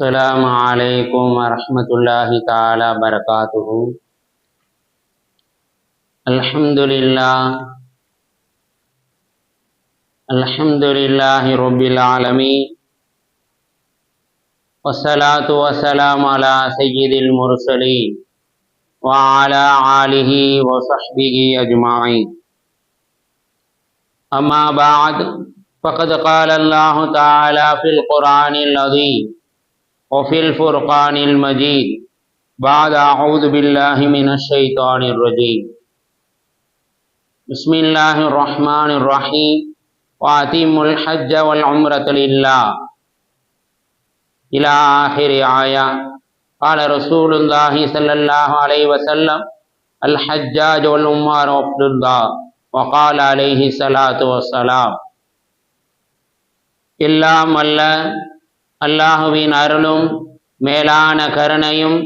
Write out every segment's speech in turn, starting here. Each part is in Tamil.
السلام علیکم ورحمۃ اللہ تعالی وبرکاتہ الحمد للہ الحمد للہ رب العالمین۔ والصلاة والسلام على سید المرسلین۔ وعلى آلہ وصحبہ اجمعین۔ اما بعد، فقد قال اللہ تعالی فی القرآن العظیم۔ وفي الفرقان المجيد. بعد أعوذ بالله من الشيطان الرجيم. بسم الله الرحمن الرحيم. وأتم الحج والعمرة لله. إلى آخر آية. قال رسول الله صلى الله عليه وسلم الحجاج والعمار عبد الله. وقال عليه الصلاة والسلام إلا من அல்லாஹுவின் அருளும் மேலான கருணையும்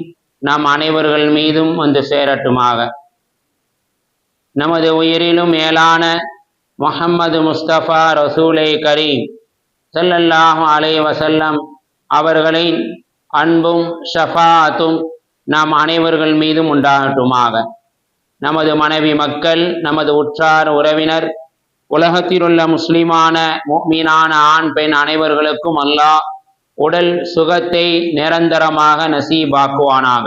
நம் அனைவர்கள் மீதும் வந்து சேரட்டுமாக. நமது உயிரிலும் மேலான முகம்மது முஸ்தபா ரசூலை கரீம் ஸல்லல்லாஹு அலைஹி வசல்லம் அவர்களின் அன்பும் ஷஃபாத்தும் நாம் அனைவர்கள் மீதும் உண்டாகட்டுமாக. நமது மனைவி மக்கள் நமது உற்றார் உறவினர் உலகத்திலுள்ள முஸ்லிமான மீனான ஆண் பெண் அனைவர்களுக்கும் அல்லாஹ் உடல் சுகத்தை நிரந்தரமாக நசீபாக்குவானாக.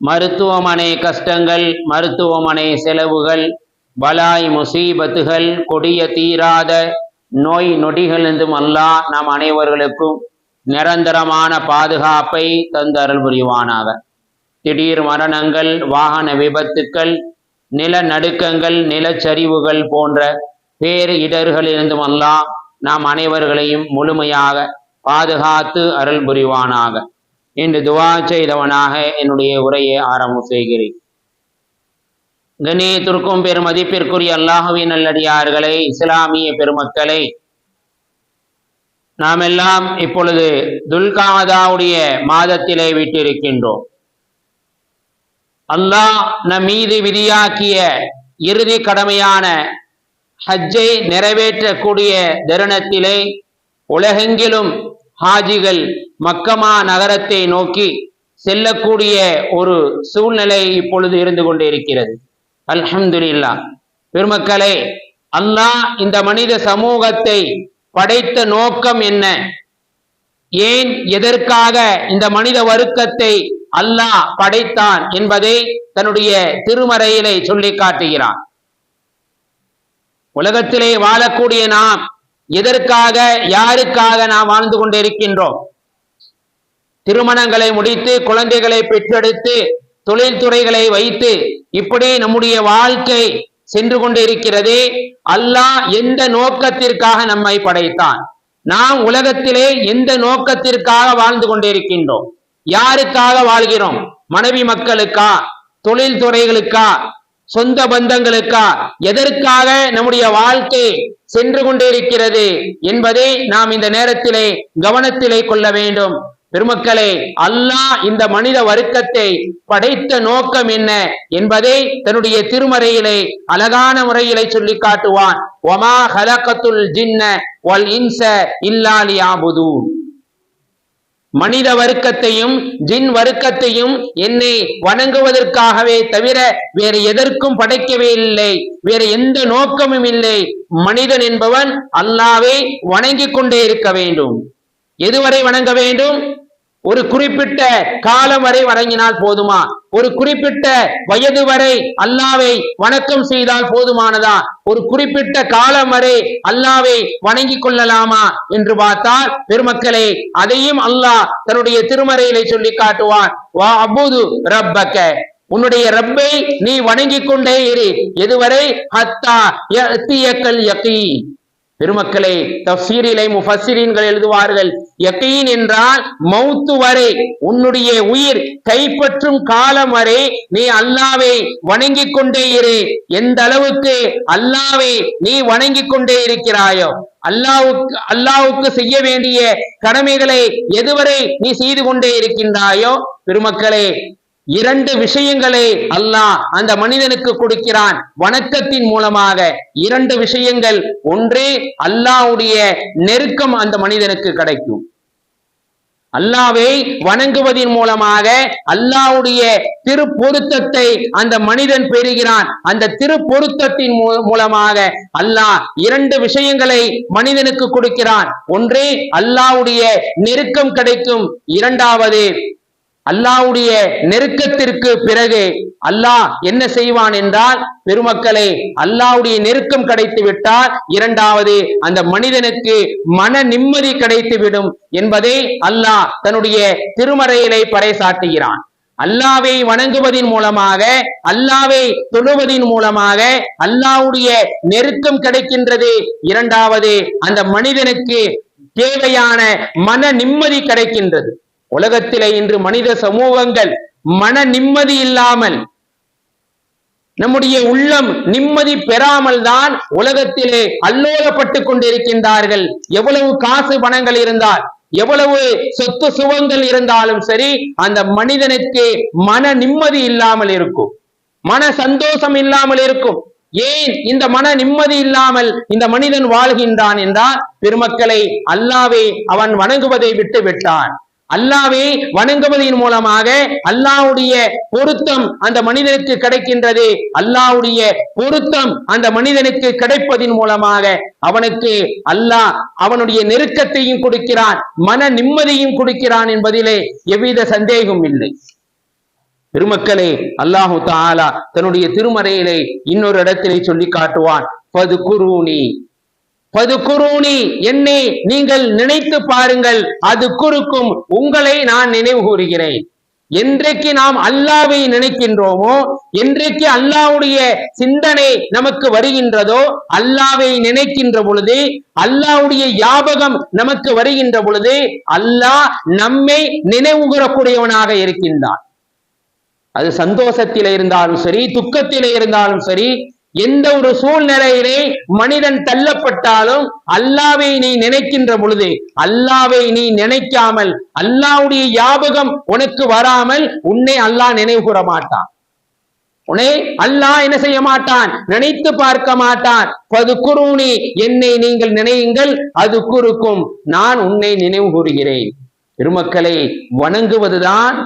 மருத்துவமனை கஷ்டங்கள் மருத்துவமனை செலவுகள் பலாய் முசீபத்துகள் கொடிய தீராத நோய் நொடிகளிருந்தும் அல்லாஹ் நம் அனைவர்களுக்கும் நிரந்தரமான பாதுகாப்பை தந்து அருள் புரிவானாக. திடீர் மரணங்கள் வாகன விபத்துக்கள் நிலநடுக்கங்கள் நிலச்சரிவுகள் போன்ற பேறு இடர்களிலிருந்தும் அல்லாஹ் நாம் அனைவர்களையும் முழுமையாக பாதுகாத்து அருள் புரிவானாக. என்று துவா செய்தவனாக என்னுடைய உரையை ஆரம்பம் செய்கிறேன். கண்ணியத்திற்கும் பெருமதிப்பிற்குரிய அல்லாஹுவின் நல்லடியார்களை இஸ்லாமிய பெருமக்களை நாம் எல்லாம் இப்பொழுது துல்காதாவுடைய மாதத்திலே விட்டிருக்கின்றோம். அல்லாஹ் நம் மீது விதியாக்கிய இறுதி கடமையான ஹஜ்ஜை நிறைவேற்றக்கூடிய தருணத்திலே உலகெங்கிலும் ஹாஜிகள் மக்கமா நகரத்தை நோக்கி செல்லக்கூடிய ஒரு சூழ்நிலை இப்பொழுது இருந்து கொண்டிருக்கிறது. அல்ஹம்துலில்லா. பெருமக்களே அல்லாஹ் இந்த மனித சமூகத்தை படைத்த நோக்கம் என்ன? ஏன் எதற்காக இந்த மனித வருக்கத்தை அல்லாஹ் படைத்தான் என்பதை தன்னுடைய திருமறையிலே சொல்லி காட்டுகிறான். உலகத்திலே வாழக்கூடிய நாம் எதற்காக யாருக்காக நாம் வாழ்ந்து கொண்டிருக்கின்றோம்? திருமணங்களை முடித்து குழந்தைகளை பெற்றெடுத்து தொழில்துறைகளை வைத்து இப்படி நம்முடைய வாழ்க்கை சென்று கொண்டிருக்கிறதே அல்லாஹ் எந்த நோக்கத்திற்காக நம்மை படைத்தான்? நாம் உலகத்திலே எந்த நோக்கத்திற்காக வாழ்ந்து கொண்டிருக்கின்றோம்? யாருக்காக வாழ்கிறோம்? மனைவி மக்களுக்கா? தொழில் துறைகளுக்கா சொந்த பந்தங்களுக்கா? எதற்காக நம்முடைய வாழ்க்கை சென்று கொண்டிருக்கிறது என்பதை நாம் இந்த நேரத்திலே கவனத்திலே கொள்ள வேண்டும். பெருமக்களே அல்லாஹ் இந்த மனித வருத்தத்தை படைத்த நோக்கம் என்ன என்பதை தன்னுடைய திருமறையிலே அழகான முறையிலே சொல்லி காட்டுவான். ஒமா ஹலகத்துல் ஜின்ன வல் இன்ச இல்லாலியாபுது மனித வர்க்கத்தையும் ஜின் வர்க்கத்தையும் என்னை வணங்குவதற்காகவே தவிர வேறு எதற்கும் படைக்கவே இல்லை. வேறு எந்த நோக்கமும் இல்லை. மனிதன் என்பவன் அல்லாவை வணங்கிக் கொண்டே இருக்க வேண்டும். எதுவரை வணங்க வேண்டும்? ஒரு குறிப்பிட்ட காலம் வரை வணங்கினால் போதுமா? ஒரு குறிப்பிட்ட வயது வரை அல்லாவை வணக்கம் செய்தால் போதுமானதா? ஒரு குறிப்பிட்ட காலம் வரை அல்லாவை வணங்கி கொள்ளலாமா என்று பார்த்தால் பெருமக்களே அதையும் அல்லாஹ் தன்னுடைய திருமறையிலே சொல்லி காட்டுவான். வா அபுது ரப்பக்க உன்னுடைய ரப்பை நீ வணங்கிக் கொண்டே இரு. எதுவரை? ஹத்தா யத்தியக்கல் பெருமக்களே தஃசீரிலை முஃபசிரீன்கள் எழுதுவார்கள் யக்கீன் என்றால் மௌத்து வரை உன்னுடைய உயிர் கைப்பற்றும் காலம் வரை நீ அல்லாவை வணங்கிக் கொண்டே இரு. எந்த அளவுக்கு அல்லாவை நீ வணங்கிக் கொண்டே இருக்கிறாயோ அல்லாவுக்கு அல்லாவுக்கு செய்ய வேண்டிய கடமைகளை எதுவரை நீ செய்து கொண்டே இருக்கின்றாயோ பெருமக்களே இரண்டு விஷயங்களை அல்லாஹ் அந்த மனிதனுக்கு கொடுக்கிறான். வணக்கத்தின் மூலமாக இரண்டு விஷயங்கள். ஒன்றே அல்லாஹ்வுடைய நெருக்கம் அந்த மனிதனுக்கு கிடைக்கும். அல்லாவை வணங்குவதன் மூலமாக அல்லாவுடைய திருப்பொருத்தத்தை அந்த மனிதன் பெறுகிறான். அந்த திருப்பொருத்தத்தின் மூ- மூலமாக அல்லாஹ் இரண்டு விஷயங்களை மனிதனுக்கு கொடுக்கிறான். ஒன்றே அல்லாவுடைய நெருக்கம் கிடைக்கும். இரண்டாவது அல்லாவுடைய நெருக்கத்திற்கு பிறகு அல்லாஹ் என்ன செய்வான் என்றால் பெருமக்களை அல்லாவுடைய நெருக்கம் கிடைத்து விட்டால் இரண்டாவது அந்த மனிதனுக்கு மன நிம்மதி கிடைத்து விடும் என்பதை அல்லாஹ் தன்னுடைய திருமறையிலே பறைசாட்டுகிறான் அல்லாவை வணங்குவதன் மூலமாக அல்லாவை தொழுவதன் மூலமாக அல்லாவுடைய நெருக்கம் கிடைக்கின்றது. இரண்டாவது அந்த மனிதனுக்கு தேவையான மன நிம்மதி கிடைக்கின்றது. உலகத்திலே இன்று மனித சமூகங்கள் மன நிம்மதி இல்லாமல் நம்முடைய உள்ளம் நிம்மதி பெறாமல் தான் உலகத்திலே அல்லோலப்பட்டு கொண்டிருக்கின்றார்கள். எவ்வளவு காசு பணங்கள் இருந்தால் எவ்வளவு சொத்து சுகங்கள் இருந்தாலும் சரி அந்த மனிதனுக்கு மன நிம்மதி இல்லாமல் இருக்கும். மன சந்தோஷம் இல்லாமல் இருக்கும். ஏன் இந்த மன நிம்மதி இல்லாமல் இந்த மனிதன் வாழ்கின்றான் என்றால் பெருமக்களை அல்லாவே அவன் வணங்குவதை விட்டு விட்டான். அல்லாவை வணங்குவதன் மூலமாக அல்லாவுடைய பொருத்தம் அந்த மனிதனுக்கு கிடைக்கின்றது. அல்லாவுடைய பொருத்தம் அந்த மனிதனுக்கு கிடைப்பதின் மூலமாக அவனுக்கு அல்லாஹ் அவனுடைய நெருக்கத்தையும் கொடுக்கிறான் மன நிம்மதியும் கொடுக்கிறான் என்பதிலே எவ்வித சந்தேகம் இல்லை. பெருமக்களே அல்லாஹு தாலா தன்னுடைய திருமறையிலே இன்னொரு இடத்திலே சொல்லி காட்டுவான். பது குருணி பது என்னை நீங்கள் நினைத்து பாருங்கள் அது குறுக்கும் உங்களை நான் நினைவு கூறுகிறேன். என்றைக்கு நாம் அல்லாவை நினைக்கின்றோமோ என்றைக்கு அல்லாவுடைய சிந்தனை நமக்கு வருகின்றதோ அல்லாவை நினைக்கின்ற பொழுது அல்லாவுடைய யாபகம் நமக்கு வருகின்ற பொழுது அல்லாஹ் நம்மை நினைவுகூறக்கூடியவனாக இருக்கின்றான். அது சந்தோஷத்தில் இருந்தாலும் சரி துக்கத்தில இருந்தாலும் சரி எந்த ஒரு சூழ்நிலையிலே மனிதன் தள்ளப்பட்டாலும் அல்லாவை நீ நினைக்கின்ற பொழுது அல்லாவை நீ நினைக்காமல் அல்லாவுடைய யாபகம் உனக்கு வராமல் உன்னை அல்லாஹ் நினைவு கூற மாட்டான். உனே அல்லாஹ் என்ன செய்ய மாட்டான்? நினைத்து பார்க்க மாட்டான். பது குருணி என்னை நீங்கள் நினையுங்கள் அது குறுக்கும். நான் உன்னை நினைவு கூறுகிறேன். பெருமக்களை வணங்குவதுதான்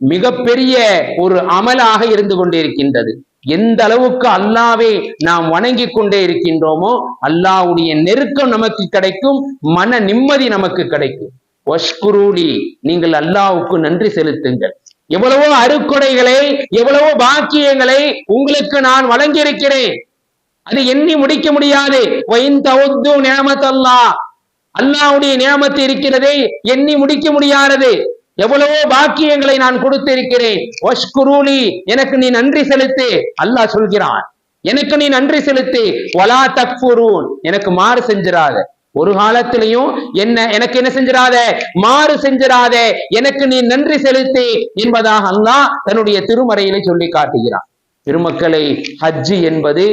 மிகப்பெரிய ஒரு அமலாக இருந்து கொண்டிருக்கின்றது. எந்த அளவுக்கு அல்லாவே நாம் வணங்கி கொண்டே இருக்கின்றோமோ அல்லாவுடைய நெருக்கம் நமக்கு கிடைக்கும் மன நிம்மதி நமக்கு கிடைக்கும். வஷ்குரூலி நீங்கள் அல்லாவுக்கு நன்றி செலுத்துங்கள். எவ்வளவோ அருக்கொடைகளை எவ்வளவோ பாக்கியங்களை உங்களுக்கு நான் வழங்கியிருக்கிறேன். அது எண்ணி முடிக்க முடியாது. நியமத்தல்லா. அல்லாவுடைய நியமத்து இருக்கிறதே எண்ணி முடிக்க முடியாதது. எவ்வளவோ பாக்கியங்களை நான் கொடுத்திருக்கிறேன். ஒஷ்குரூலி எனக்கு நீ நன்றி செலுத்து. அல்லாஹ் சொல்கிறான் எனக்கு நீ நன்றி செலுத்து. வலா தக்ஃபுரூன் எனக்கு மாறு செஞ்சிடாத ஒரு காலத்திலையும் என்ன எனக்கு என்ன செஞ்சிடாத மாறு செஞ்சிடாத எனக்கு நீ நன்றி செலுத்து என்பதாக அல்லாஹ் தன்னுடைய திருமறையிலே சொல்லி காட்டுகிறான். திருமக்களை ஹஜ்ஜு என்பது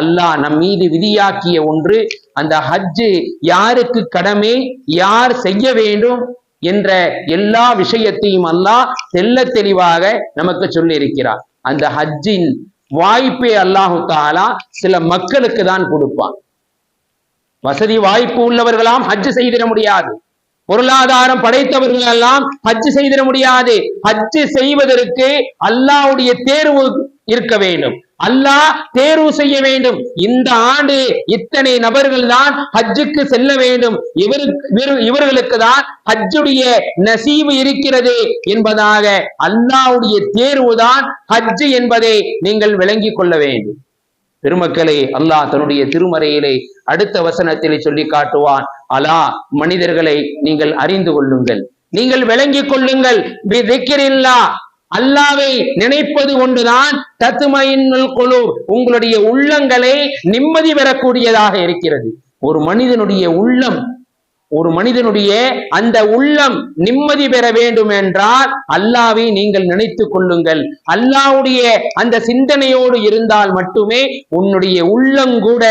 அல்லாஹ் நம் மீது விதியாக்கிய ஒன்று. அந்த ஹஜ்ஜு யாருக்கு கடமை? யார் செய்ய வேண்டும்? என்ற எல்லா விஷயத்தையும் அல்லாஹ் தெல்ல தெளிவாக நமக்கு சொல்லி இருக்கிறார் அந்த ஹஜ்ஜின் வாய்ப்பை அல்லாஹு தாலா சில மக்களுக்கு தான் கொடுப்பான். வசதி வாய்ப்பு உள்ளவர்களாம் ஹஜ் செய்திட முடியாது. பொருளாதாரம் படைத்தவர்கள் எல்லாம் ஹஜ் செய்திட முடியாது. ஹஜ் செய்வதற்கு அல்லாவுடைய தேர்வு இருக்க வேண்டும். அல்லாஹ் தேர்வு செய்ய வேண்டும். இந்த ஆண்டு இத்தனை நபர்கள் தான் ஹஜ்ஜுக்கு செல்ல வேண்டும். இவருக்கு இவர்களுக்கு தான் ஹஜ்ஜுடைய நசீவு இருக்கிறது என்பதாக அல்லாவுடைய தேர்வு தான் ஹஜ்ஜு என்பதை நீங்கள் விளங்கிக் கொள்ள வேண்டும். பெருமக்களை அல்லாஹ் தன்னுடைய திருமறையிலே அடுத்த வசனத்திலே சொல்லி காட்டுவான். அலா மனிதர்களை நீங்கள் அறிந்து கொள்ளுங்கள். நீங்கள் விளங்கிக் கொள்ளுங்கள். அல்லாவை நினைப்பது ஒன்றுதான். தத்துமையின்னுள் குழு உங்களுடைய உள்ளங்களை நிம்மதி பெறக்கூடியதாக இருக்கிறது. ஒரு மனிதனுடைய உள்ளம் ஒரு மனிதனுடைய அந்த உள்ளம் நிம்மதி பெற வேண்டும் என்றால் அல்லாவை நீங்கள் நினைத்துக் கொள்ளுங்கள். அல்லாவுடைய அந்த சிந்தனையோடு இருந்தால் மட்டுமே உன்னுடைய உள்ளம் கூட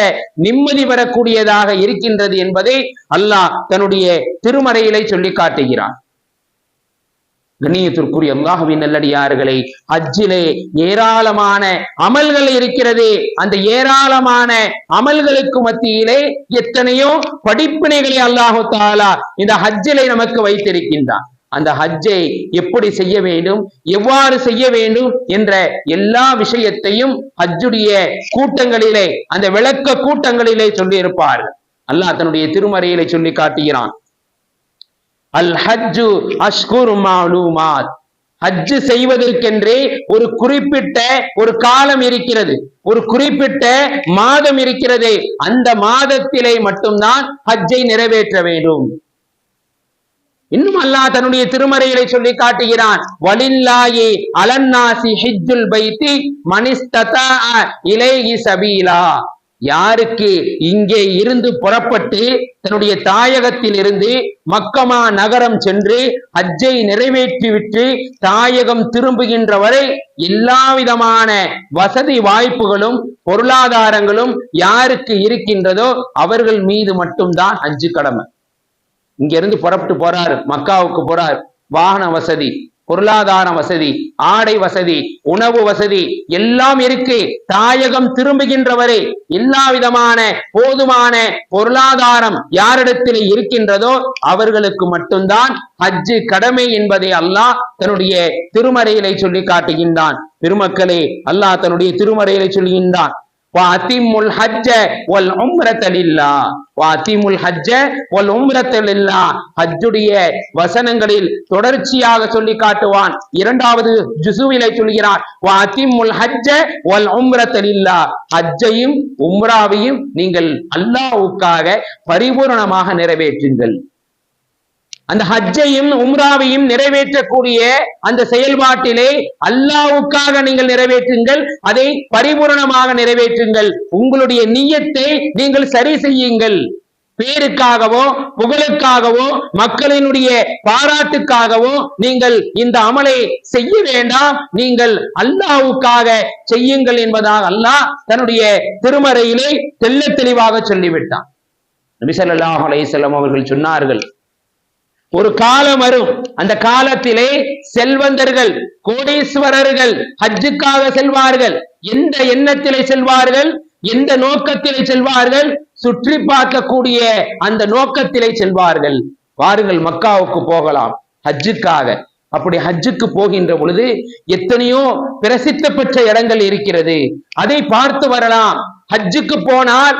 நிம்மதி பெறக்கூடியதாக இருக்கின்றது என்பதை அல்லாஹ் தன்னுடைய திருமறையிலே சொல்லி காட்டுகிறான். கண்ணியத்திற்குரிய அல்லாஹுவின் நல்லடியார்களை ஹஜ்ஜிலே ஏராளமான அமல்கள் இருக்கிறது. அந்த ஏராளமான அமல்களுக்கு மத்தியிலே எத்தனையோ படிப்பினைகளை அல்லாஹு தாலா இந்த ஹஜ்ஜிலே நமக்கு வைத்திருக்கின்றான். அந்த ஹஜ்ஜை எப்படி செய்ய வேண்டும் எவ்வாறு செய்ய வேண்டும் என்ற எல்லா விஷயத்தையும் ஹஜ்ஜுடைய கூட்டங்களிலே அந்த விளக்க கூட்டங்களிலே சொல்லி இருப்பார் அல்லாஹ் தன்னுடைய திருமறையிலே சொல்லி காட்டுகிறான். அல் ஹஜ்ஜு அஷ்குர் மாலூமாத். ஹஜ்ஜு செய்வதற்கென்றே ஒரு குறிப்பிட்ட ஒரு காலம் இருக்கிறது. ஒரு குறிப்பிட்ட மாதம் இருக்கிறது. அந்த மாதத்திலே மட்டும்தான் ஹஜ்ஜை நிறைவேற்ற வேண்டும். இன்னும் அல்லாஹ் தன்னுடைய திருமறைகளை சொல்லி காட்டுகிறான். வலில்லாயி அலன்னாசி ஹிஜ்ஜுல் பைத்தி மனிஸ்ததா இலைஹி சபீலா. யாருக்கு இங்கே இருந்து புறப்பட்டு தன்னுடைய தாயகத்தில் இருந்து மக்கமா நகரம் சென்று அஜ்ஜை நிறைவேற்றிவிட்டு தாயகம் திரும்புகின்ற வரை எல்லா விதமான வசதி வாய்ப்புகளும் பொருளாதாரங்களும் யாருக்கு இருக்கின்றதோ அவர்கள் மீது மட்டும்தான் அஜ்ஜு கடமை. இங்க இருந்து புறப்பட்டு போறாரு மக்காவுக்கு போறார். வாகன வசதி பொருளாதார வசதி ஆடை வசதி உணவு வசதி எல்லாம் இருக்கு. தாயகம் திரும்புகின்றவரை எல்லா விதமான போதுமான பொருளாதாரம் யாரிடத்தில் இருக்கின்றதோ அவர்களுக்கு மட்டும்தான் ஹஜ்ஜு கடமை என்பதை அல்லாஹ் தன்னுடைய திருமறையிலை சொல்லி காட்டுகின்றான். பெருமக்களே அல்லாஹ் தன்னுடைய திருமறையிலை சொல்கின்றான். வாத்திமுல் ஹஜ்ஜ ஒல் உம்ரத்தலில்லா வாத்திமுல் ஹஜ்ஜ ஒல் உம்ரத்தலில்லா ஹஜ்ஜுடைய வசனங்களில் தொடர்ச்சியாக சொல்லி காட்டுவான். இரண்டாவது ஜுசுவிலை சொல்கிறான் வாத்திமுல் ஹஜ்ஜ ஒல் உம்ரத்தலில்லா ஹஜ்ஜையும் உம்ராவையும் நீங்கள் அல்லாவுக்காக பரிபூர்ணமாக நிறைவேற்றுங்கள். அந்த ஹஜ்ஜையும் உம்ராவையும் நிறைவேற்றக்கூடிய அந்த செயல்பாட்டிலே அல்லாவுக்காக நீங்கள் நிறைவேற்றுங்கள் அதை பரிபூரணமாக நிறைவேற்றுங்கள். உங்களுடைய நியத்தை நீங்கள் சரி செய்யுங்கள். பேருக்காகவோ புகழுக்காகவோ மக்களினுடைய பாராட்டுக்காகவோ நீங்கள் இந்த அமலை செய்ய வேண்டாம். நீங்கள் அல்லாவுக்காக செய்யுங்கள் என்பதாக அல்லாஹ் தன்னுடைய திருமறையிலே தெள்ள தெளிவாக சொல்லிவிட்டான். நபி ஸல்லல்லாஹு அவர்கள் சொன்னார்கள் ஒரு காலம் வரும். அந்த காலத்திலே செல்வந்தர்கள் கோடீஸ்வரர்கள் ஹஜ்ஜுக்காக செல்வார்கள். எந்த எண்ணத்திலே செல்வார்கள்? எந்த நோக்கத்திலே செல்வார்கள்? சுற்றி பார்க்கக்கூடிய அந்த நோக்கத்திலே செல்வார்கள். வாருங்கள் மக்காவுக்கு போகலாம் ஹஜ்ஜுக்காக. அப்படி ஹஜ்ஜுக்கு போகின்ற பொழுது எத்தனையோ பிரசித்த பெற்ற இடங்கள் இருக்கிறது. அதை பார்த்து வரலாம். ஹஜ்ஜுக்கு போனால்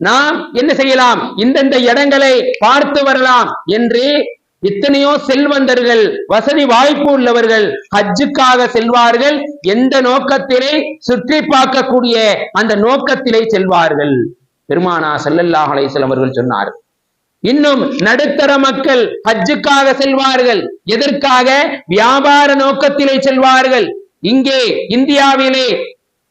நாம் என்ன செய்யலாம்? இந்தந்த இடங்களை பார்த்து வரலாம் என்று எத்தனையோ செல்வந்தர்கள் வசதி வாய்ப்பு உள்ளவர்கள் ஹஜ்ஜுக்காக செல்வார்கள். எந்த நோக்கத்திலே சுற்றி பார்க்கக்கூடிய அந்த நோக்கத்திலே செல்வார்கள். பெருமானா செல்லல்லாஹ் அலைசல் அவர்கள் சொன்னார். இன்னும் நடுத்தர மக்கள் ஹஜ்ஜுக்காக செல்வார்கள். எதற்காக? வியாபார நோக்கத்திலே செல்வார்கள். இங்கே இந்தியாவிலே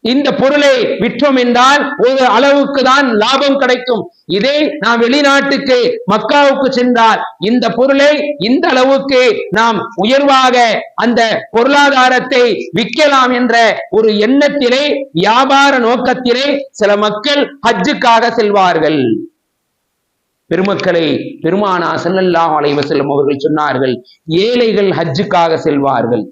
இந்த பொருளை விற்றோம் என்றால் ஒரு அளவுக்கு தான் லாபம் கிடைக்கும். இதே நாம் வெளிநாட்டுக்கு மக்காவுக்கு சென்றால் இந்த பொருளை இந்த அளவுக்கு நாம் உயர்வாக அந்த பொருளாதாரத்தை விற்கலாம் என்ற ஒரு எண்ணத்திலே வியாபார நோக்கத்திலே சில மக்கள் ஹஜ்ஜுக்காக செல்வார்கள். பெருமக்களை பெருமானா செல்லல்லாம் அலைவ செல்லும் அவர்கள் சொன்னார்கள் ஏழைகள் ஹஜ்ஜுக்காக செல்வார்கள்.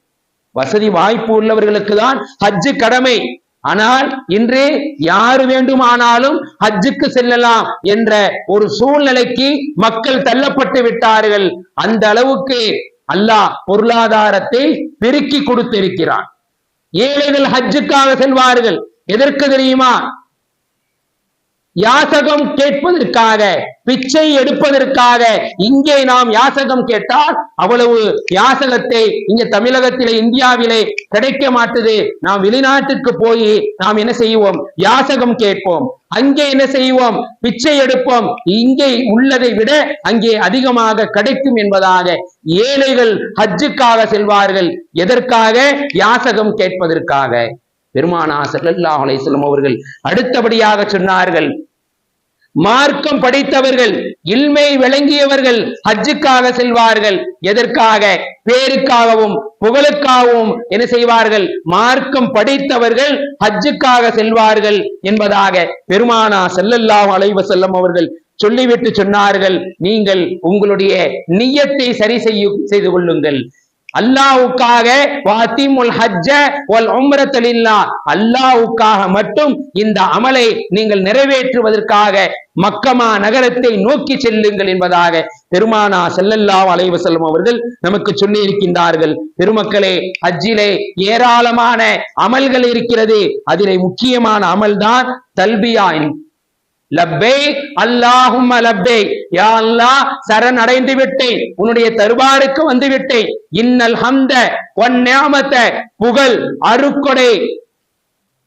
வசதி வாய்ப்பு உள்ளவர்களுக்கு தான் ஹஜ்ஜு கடமை. ஆனால் இன்று யாரு வேண்டுமானாலும் ஹஜ்ஜுக்கு செல்லலாம் என்ற ஒரு சூழ்நிலைக்கு மக்கள் தள்ளப்பட்டு விட்டார்கள். அந்த அளவுக்கு அல்லாஹ் பொருளாதாரத்தை பெருக்கி கொடுத்திருக்கிறான். ஏழைகள் ஹஜ்ஜுக்காக செல்வார்கள். எதற்கு தெரியுமா? யாசகம் கேட்பதற்காக பிச்சை எடுப்பதற்காக இங்கே நாம் யாசகம் கேட்டால் அவ்வளவு யாசகத்தை இங்க தமிழகத்திலே இந்தியாவிலே கிடைக்க மாட்டுது. நாம் வெளிநாட்டுக்கு போய் நாம் என்ன செய்வோம்? யாசகம் கேட்போம். அங்கே என்ன செய்வோம்? பிச்சை எடுப்போம். இங்கே உள்ளதை விட அங்கே அதிகமாக கிடைக்கும் என்பதாக ஏழைகள் ஹஜ்ஜுக்காக செல்வார்கள். எதற்காக? யாசகம் கேட்பதற்காக. பெருமானா செல்லல்லா அலைசலம் அவர்கள் அடுத்தபடியாக சொன்னார்கள். மார்க்கம் படித்தவர்கள் இல்மை விளங்கியவர்கள் ஹஜ்ஜுக்காக செல்வார்கள். எதற்காக? பேருக்காகவும் புகழுக்காகவும் என்ன செய்வார்கள்? மார்க்கம் படித்தவர்கள் ஹஜ்ஜுக்காக செல்வார்கள் என்பதாக பெருமானா செல்லல்லாம் அலைவ செல்லம் அவர்கள் சொல்லிவிட்டு சொன்னார்கள். நீங்கள் உங்களுடைய நியத்தை சரி செய்ய செய்து கொள்ளுங்கள். அல்லாவுக்காக வாத்திமுல் ஹஜ்ஜ ஒல் உம்ரத்தலில்லா அல்லாவுக்காக மட்டும் இந்த அமலை நீங்கள் நிறைவேற்றுவதற்காக மக்கமா நகரத்தை நோக்கி செல்லுங்கள் என்பதாக பெருமானா செல்லல்லா அலைவசல்லம் அவர்கள் நமக்கு சொல்லி இருக்கின்றார்கள். பெருமக்களே ஹஜ்ஜிலே ஏராளமான அமல்கள் இருக்கிறது. அதிலே முக்கியமான அமல்தான் தல்பியா லப்பே அல்லாஹும் லப்பே. யா அல்லாஹ் சரண் அடைந்து விட்டேன். உன்னுடைய தருபாருக்கு வந்து விட்டேன் இன்னல் ஹம்த ஒன் நியாமத்த புகழ் அருக்கொடை.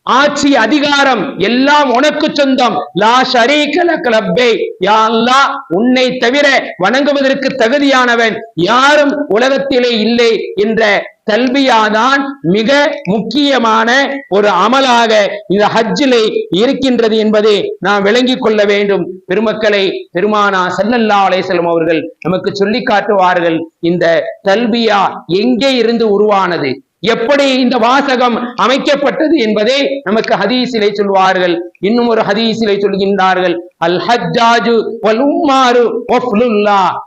ஆட்சி அதிகாரம் எல்லாம் உனக்கு சொந்தம். லா ஷரீகல கிளப்பே லப்பே யா உன்னை தவிர வணங்குவதற்கு தகுதியானவன் யாரும் உலகத்திலே இல்லை என்ற தல்பியாதான் மிக முக்கியமான ஒரு அமலாக இந்த ஹஜ்ஜிலே இருக்கின்றது என்பதை நாம் விளங்கிக் கொள்ள வேண்டும். பெருமக்களை பெருமானா சல்லல்லா அலேசலம் அவர்கள் நமக்கு சொல்லி காட்டுவார்கள் இந்த தல்பியா எங்கே இருந்து உருவானது? எப்படி இந்த வாசகம் அமைக்கப்பட்டது என்பதை நமக்கு ஹதீசிலை சொல்வார்கள். இன்னும் ஒரு ஹதீசிலை சொல்கின்றார்கள். அல் ஹஜ்ஜாஜு வல் உம்மாரு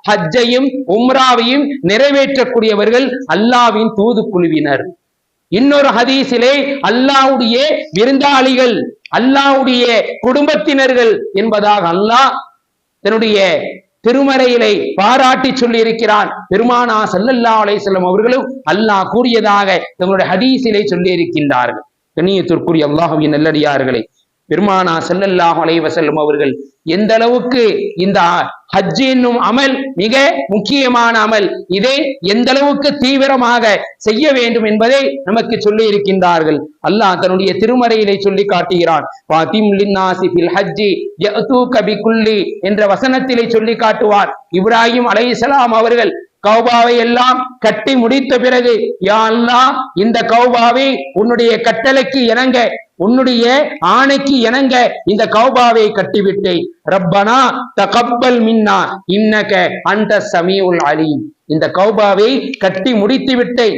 ஹஜ்ஜையும் உம்ராவையும் நிறைவேற்றக்கூடியவர்கள் அல்லாவின் தூதுக்குழுவினர். இன்னொரு ஹதீசிலே அல்லாவுடைய விருந்தாளிகள் அல்லாவுடைய குடும்பத்தினர்கள் என்பதாக அல்லாஹ் தன்னுடைய திருமறையிலே பாராட்டி சொல்லி இருக்கிறான் பெருமானா சல்லல்லா அலைஹிஸ்ஸலாம் அவர்களும் அல்லாஹ் கூறியதாக தங்களுடைய ஹதீஸிலே சொல்லி இருக்கின்றார்கள் கண்ணியத்திற்குரிய அல்லாஹுவின் நல்லடியார்களே பெருமானா செல்லல்லாஹ் அலைஹி அவர்கள் எந்த அளவுக்கு இந்த ஹஜ் என்னும் அமல் மிக முக்கியமான அமல் இதை எந்த அளவுக்கு தீவிரமாக செய்ய வேண்டும் என்பதை நமக்கு சொல்லி இருக்கின்றார்கள். அல்லாஹ் தன்னுடைய திருமறையிலே சொல்லி காட்டுகிறான். என்ற வசனத்திலே சொல்லி காட்டுவார். இப்ராஹிம் அலை அவர்கள் கௌபாவை எல்லாம் கட்டி முடித்த பிறகு யா அல்லாஹ் இந்த கௌபாவை உன்னுடைய கட்டளைக்கு இணங்க உன்னுடைய ஆணைக்கு இணங்க இந்த கௌபாவை கட்டிவிட்டேன் ரப்பனா தகப்பல் மின்னா இன்னக அந்த சமீஉல் அலீம். இந்த கௌபாவை கட்டி முடித்து விட்டேன்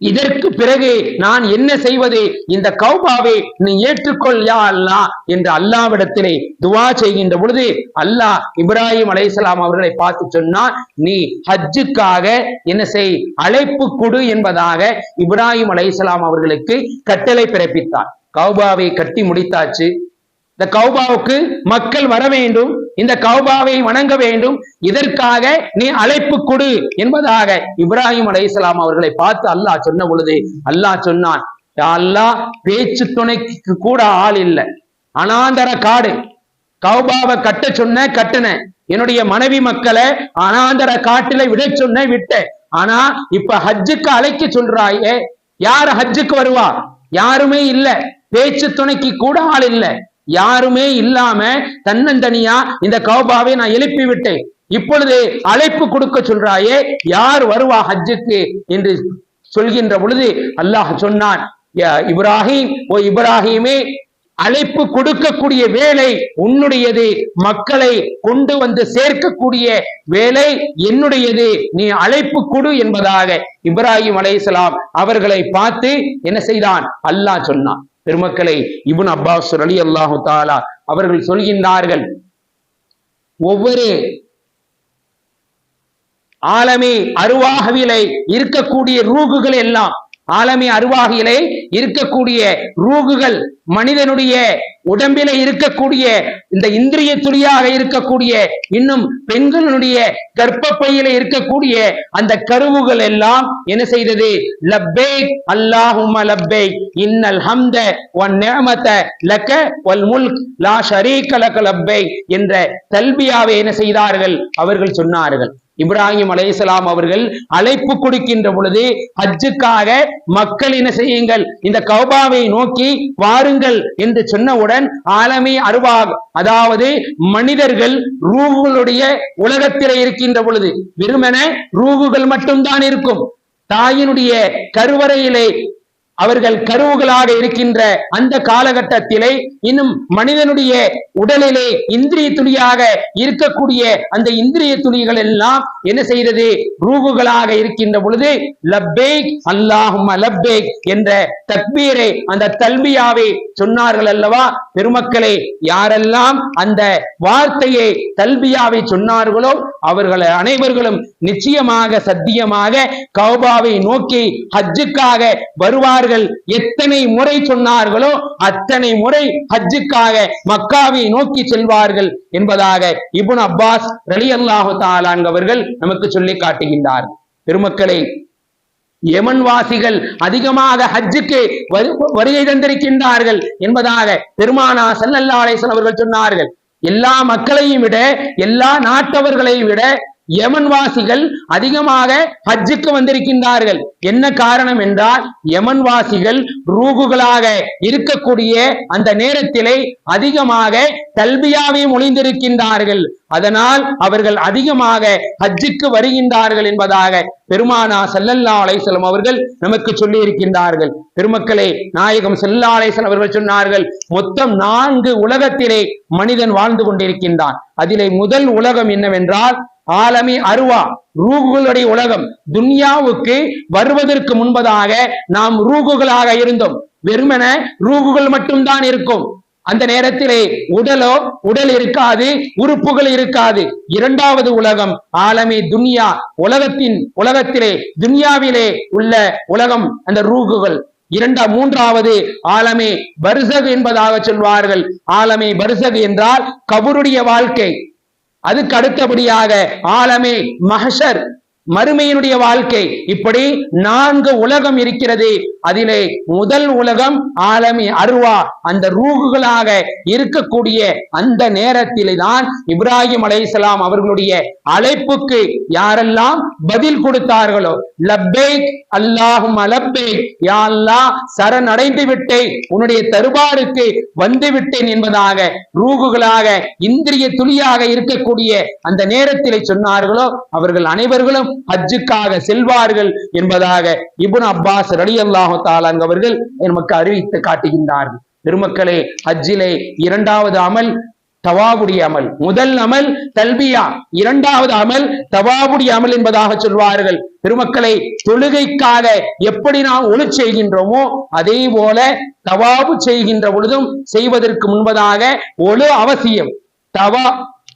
இதற்கு பிறகு நான் என்ன செய்வது? இந்த கௌபாவை நீ ஏற்றுக்கொள் யா அல்லாஹ் என்று அல்லாவிடத்திலே துவா செய்கின்ற பொழுது அல்லாஹ் இப்ராஹிம் அலைசலாம் அவர்களை பார்த்து சொன்னான் நீ ஹஜ்ஜுக்காக என்ன செய்? அழைப்பு கொடு என்பதாக இப்ராஹிம் அலைசலாம் அவர்களுக்கு கட்டளை பிறப்பித்தார். கௌபாவை கட்டி முடித்தாச்சு. இந்த கௌபாவுக்கு மக்கள் வர வேண்டும் இந்த கௌபாவை வணங்க வேண்டும் இதற்காக நீ அழைப்பு கொடு என்பதாக இப்ராஹிம் அலைஹிஸ்ஸலாம் அவர்களை பார்த்து அல்லாஹ் சொன்ன பொழுது அல்லாஹ் சொன்னான் அல்லாஹ் பேச்சு துணைக்கு கூட ஆள் இல்லை. அனாந்தர காடு. கௌபாவை கட்ட சொன்ன கட்டுன. என்னுடைய மனைவி மக்களை அனாந்தர காட்டில விட சொன்ன விட்டேன் ஆனா இப்ப ஹஜ்ஜுக்கு அழைக்க சொல்றாயே யார் ஹஜ்ஜுக்கு வருவா? யாருமே இல்ல. பேச்சு துணைக்கு கூட ஆள் இல்லை. யாருமே இல்லாம தன்னந்தனியா இந்த கௌபாவை நான் எழுப்பி விட்டேன் இப்பொழுது அழைப்பு கொடுக்க சொல்றாயே யார் வருவா ஹஜ்ஜுக்கு என்று சொல்கின்ற பொழுது அல்லாஹ் சொன்னான் இப்ராஹிம் ஓ இப்ராஹிமே அழைப்பு கொடுக்கக்கூடிய வேலை உன்னுடையது மக்களை கொண்டு வந்து சேர்க்கக்கூடிய வேலை என்னுடையது நீ அழைப்பு கொடு என்பதாக இப்ராஹிம் அலைஹிஸ்ஸலாம் அவர்களை பார்த்து என்ன செய்தான்? அல்லாஹ் சொன்னான். பெருமக்களை இபுன் அப்பாஸ் அலி அல்லாஹு தாலா அவர்கள் சொல்கின்றார்கள் ஒவ்வொரு ஆலமி அருவாகவிலை இருக்கக்கூடிய ரூகுகள் எல்லாம் ஆலமி அருவாகிலே இருக்கக்கூடிய ரூகுகள் மனிதனுடைய உடம்பில இருக்கக்கூடிய இந்த இந்திரிய துளியாக இருக்கக்கூடிய இன்னும் பெண்களுடைய கர்ப்பப்பையில இருக்கக்கூடிய அந்த கருவுகள் எல்லாம் என்ன செய்தது? லப்பே அல்லாஹும்ம லப்பே இன்னல் ஹம்த ஒன் நேமத்த லக்க வல் முல்க் லா ஷரீக லக்க லப்பே என்ற தல்பியாவை என்ன செய்தார்கள்? அவர்கள் சொன்னார்கள். இப்ராஹிம் அலையாம் அவர்கள் அழைப்பு கொடுக்கின்ற பொழுது ஹஜ்ஜுக்காக மக்கள் என்ன செய்யுங்கள் இந்த கௌபாவை நோக்கி வாருங்கள் என்று சொன்னவுடன் ஆலமி அருவாக் அதாவது மனிதர்கள் ரூகுகளுடைய உலகத்திலே இருக்கின்ற பொழுது வெறுமென ரூகுகள் மட்டும்தான் இருக்கும். தாயினுடைய கருவறையிலே அவர்கள் கருவுகளாக இருக்கின்ற அந்த காலகட்டத்திலே இன்னும் மனிதனுடைய உடலிலே இந்திரிய துளியாக இருக்கக்கூடிய அந்த இந்திரிய துளிகள் எல்லாம் என்ன செய்கிறது? ரூகுகளாக இருக்கின்ற பொழுது லப்பேக் அல்லாஹும் லப்பேக் என்ற தக்பீரை அந்த தல்பியாவை சொன்னார்கள் அல்லவா? பெருமக்களே யாரெல்லாம் அந்த வார்த்தையை தல்பியாவை சொன்னார்களோ அவர்கள் அனைவர்களும் நிச்சயமாக சத்தியமாக கௌபாவை நோக்கி ஹஜ்ஜுக்காக வருவார்கள். எத்தனை முறை சொன்னார்களோ அத்தனை முறை ஹஜ்ஜுக்காக மக்காவை நோக்கி செல்வார்கள் என்பதாக இபுன் அப்பாஸ் ரலியல்லாஹு தாலான் அவர்கள் நமக்கு சொல்லி காட்டுகின்றார். பெருமக்களை யமன் வாசிகள் அதிகமாக ஹஜ்ஜுக்கு வரு- வருகை தந்திருக்கின்றார்கள் என்பதாக பெருமானா ஸல்லல்லாஹு அவர்கள் சொன்னார்கள். எல்லா மக்களையும் விட எல்லா நாட்டவர்களையும் விட யமன் வாசிகள் அதிகமாக ஹஜ்ஜுக்கு வந்திருக்கின்றார்கள். என்ன காரணம் என்றால் யமன் வாசிகள் ரூகுகளாக இருக்கக்கூடிய அந்த நேரத்திலே அதிகமாக தல்பியாவை ஒளிந்திருக்கின்றார்கள் அதனால் அவர்கள் அதிகமாக ஹஜ்ஜுக்கு வருகின்றார்கள் என்பதாக பெருமானா செல்லல்லா அலைசலம் அவர்கள் நமக்கு சொல்லி இருக்கின்றார்கள் பெருமக்களே நாயகம் செல்லா அலைசலம் அவர்கள் சொன்னார்கள் மொத்தம் நான்கு உலகத்திலே மனிதன் வாழ்ந்து கொண்டிருக்கின்றான். அதிலே முதல் உலகம் என்னவென்றால் ஆலமி அருவா ரூகுகளுடைய உலகம் துன்யாவுக்கு வருவதற்கு முன்பதாக நாம் ரூகுகளாக இருந்தோம். வெறுமன ரூகுகள் மட்டும்தான் இருக்கும். அந்த நேரத்திலே உடலோ உடல் இருக்காது உறுப்புகள் இருக்காது. இரண்டாவது உலகம் ஆலமி துன்யா உலகத்தின் உலகத்திலே துன்யாவிலே உள்ள உலகம் அந்த ரூகுகள். இரண்டா மூன்றாவது ஆலமே பரிசகு என்பதாக சொல்வார்கள். ஆலமே பரிசகு என்றால் கபருடைய வாழ்க்கை. அதுக்கு அடுத்தபடியாக ஆலமே மஹஷர் மறுமையினுடைய வாழ்க்கை இப்படி நான்கு உலகம் இருக்கிறது. அதிலே முதல் உலகம் ஆலமி அருவா. அந்த ரூகுகளாக இருக்கக்கூடிய அந்த நேரத்திலே தான் இப்ராஹிம் அலைசலாம் அவர்களுடைய அழைப்புக்கு யாரெல்லாம் பதில் கொடுத்தார்களோ? லப்பேக் அல்லாஹும் லப்பேக். யாழ்லா சரணடைந்து விட்டேன் உன்னுடைய தருபாருக்கு வந்து விட்டேன் என்பதாக ரூகுகளாக இந்திரிய துளியாக இருக்கக்கூடிய அந்த நேரத்திலே சொன்னார்களோ? அவர்கள் அனைவர்களும் ஹஜ்ஜுக்காக செல்வார்கள் என்பதாக இபுன் அப்பாஸ் ரலி அல்லாஹு தாலாங் அவர்கள் நமக்கு அறிவித்து காட்டுகின்றார்கள். பெருமக்களே ஹஜ்ஜிலே இரண்டாவது அமல் தவாபுடைய அமல். முதல் அமல் தல்பியா. இரண்டாவது அமல் தவாபுடைய அமல் என்பதாக சொல்வார்கள். பெருமக்களை தொழுகைக்காக எப்படி நாம் ஒளி செய்கின்றோமோ அதே போல தவாபு செய்கின்ற பொழுதும் செய்வதற்கு முன்பதாக ஒழு அவசியம். தவா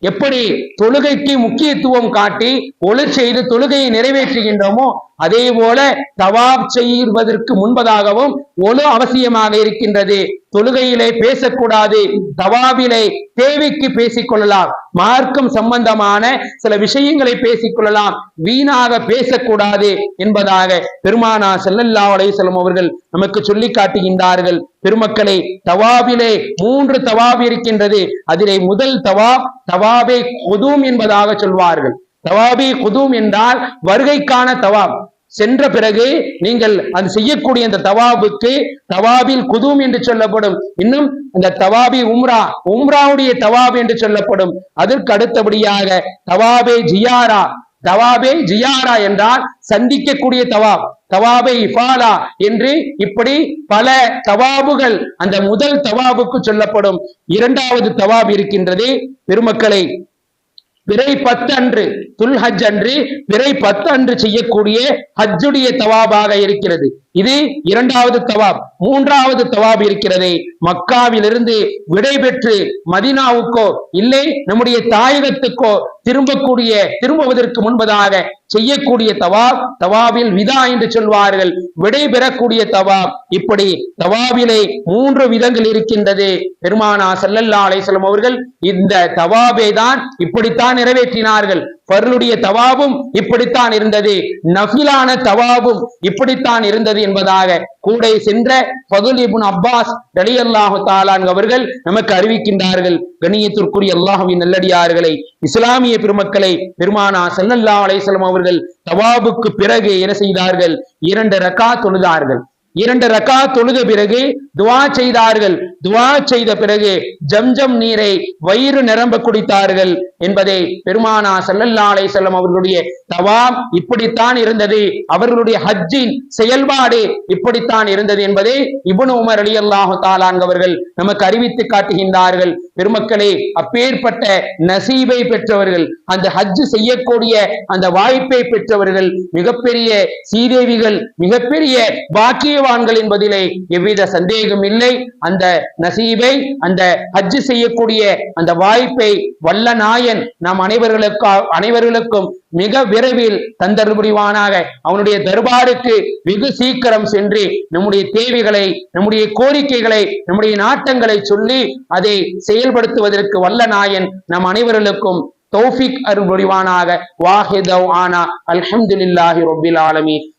எப்படி தொழுகைக்கு முக்கியத்துவம் காட்டி ஒளி செய்து தொழுகையை நிறைவேற்றுகின்றோமோ அதே போல தவாப் செய்வதற்கு முன்பதாகவும் ஒழு அவசியமாக இருக்கின்றது. தொழுகையிலே பேசக்கூடாது. தவாவிலே தேவைக்கு பேசிக்கொள்ளலாம். மார்க்கம் சம்பந்தமான சில விஷயங்களை பேசிக்கொள்ளலாம். வீணாக பேசக்கூடாது என்பதாக பெருமானா செல்லல்லா செல்லும் அவர்கள் நமக்கு சொல்லி காட்டுகின்றார்கள். பெருமக்களை தவாவிலே மூன்று தவாப் இருக்கின்றது. அதிலே முதல் தவாப் தவாபே குதூம் என்பதாக சொல்வார்கள். தவாபி குதூம் என்றால் வருகைக்கான தவாப். சென்ற பிறகு நீங்கள் அது செய்யக்கூடிய அந்த தவாபுக்கு தவாபில் குதும் என்று சொல்லப்படும். இன்னும் அந்த தவாபி உம்ரா உம்ராவுடைய தவாப் என்று சொல்லப்படும். அதற்கு அடுத்தபடியாக தவாபே ஜியாரா தவாபே ஜியாரா என்றால் சந்திக்கக்கூடிய தவாப் தவாபே இஃபாலா என்று இப்படி பல தவாபுகள் அந்த முதல் தவாபுக்கு சொல்லப்படும். இரண்டாவது தவாப் இருக்கின்றது. பெருமக்களை விரை பத்து அன்று துல் ஹஜ் அன்று விரை பத்து அன்று செய்யக்கூடிய ஹஜ்ஜுடைய தவாபாக இருக்கிறது. இது இரண்டாவது தவாப். மூன்றாவது தவாப் இருக்கிறது. மக்காவிலிருந்து விடைபெற்று மதினாவுக்கோ இல்லை நம்முடைய தாயகத்துக்கோ திரும்பக்கூடிய திரும்புவதற்கு முன்பதாக செய்யக்கூடிய தவாப் தவாபில் விதா என்று சொல்வார்கள். விடைபெறக்கூடிய தவாப். இப்படி தவாபிலே மூன்று விதங்கள் இருக்கின்றது. பெருமானா செல்லல்லா அலைசலம் அவர்கள் இந்த தவாபை தான் இப்படித்தான் நிறைவேற்றினார்கள். பருளுடைய தவாபும் இப்படித்தான் இருந்தது. நஃபிலான தவாபும் இப்படித்தான் இருந்தது என்பதாக கூட சென்ற பதுலிபுன் அப்பாஸ் அப்பாஸ் ரலியல்லாஹு தாலான் அவர்கள் நமக்கு அறிவிக்கின்றார்கள். கண்ணியத்திற்குரிய அல்லாஹுவின் நல்லடியார்களை இஸ்லாமிய பெருமக்களை பெருமானா சல்லல்லா அலைசலம் அவர்கள் தவாபுக்கு பிறகு என்ன செய்தார்கள்? இரண்டு ரக்கா தொழுதார்கள். இரண்டு ரக்கா தொழுத பிறகு துவா செய்தார்கள். துவா செய்த பிறகு ஜம்ஜம் நீரை வயிறு நிரம்ப குடித்தார்கள் என்பதை பெருமானா ஸல்லல்லாஹு அலைஹி வஸல்லம் அவர்களுடைய தவாம் இப்படித்தான் இருந்தது. அவர்களுடைய ஹஜ்ஜின் செயல்பாடு இப்படித்தான் இருந்தது என்பதை இபுன் உமர் அலி அல்லாஹு அவர்கள் நமக்கு அறிவித்து காட்டுகின்றார்கள். பெருமக்களே அப்பேற்பட்ட நசீபை பெற்றவர்கள் அந்த ஹஜ் செய்யக்கூடிய அந்த வாய்ப்பை பெற்றவர்கள் மிகப்பெரிய சீதேவிகள் மிகப்பெரிய பாக்கியவான் பாக்கியவான்கள் என்பதிலே எவ்வித சந்தேகம் இல்லை. அந்த நசீபை அந்த ஹஜ்ஜு செய்யக்கூடிய அந்த வாய்ப்பை வல்ல நாயன் நாம் அனைவர்களுக்கு அனைவர்களுக்கும் மிக விரைவில் தந்தர் புரிவானாக அவனுடைய தர்பாருக்கு வெகு சீக்கிரம் சென்று நம்முடைய தேவைகளை நம்முடைய கோரிக்கைகளை நம்முடைய நாட்டங்களை சொல்லி அதை செயல்படுத்துவதற்கு வல்ல நாயன் நம் அனைவர்களுக்கும் தௌஃபிக் அருள் புரிவானாக வாஹிதவ் ஆனா. அல்ஹம்துலில்லாஹி ரொபில் ஆலமி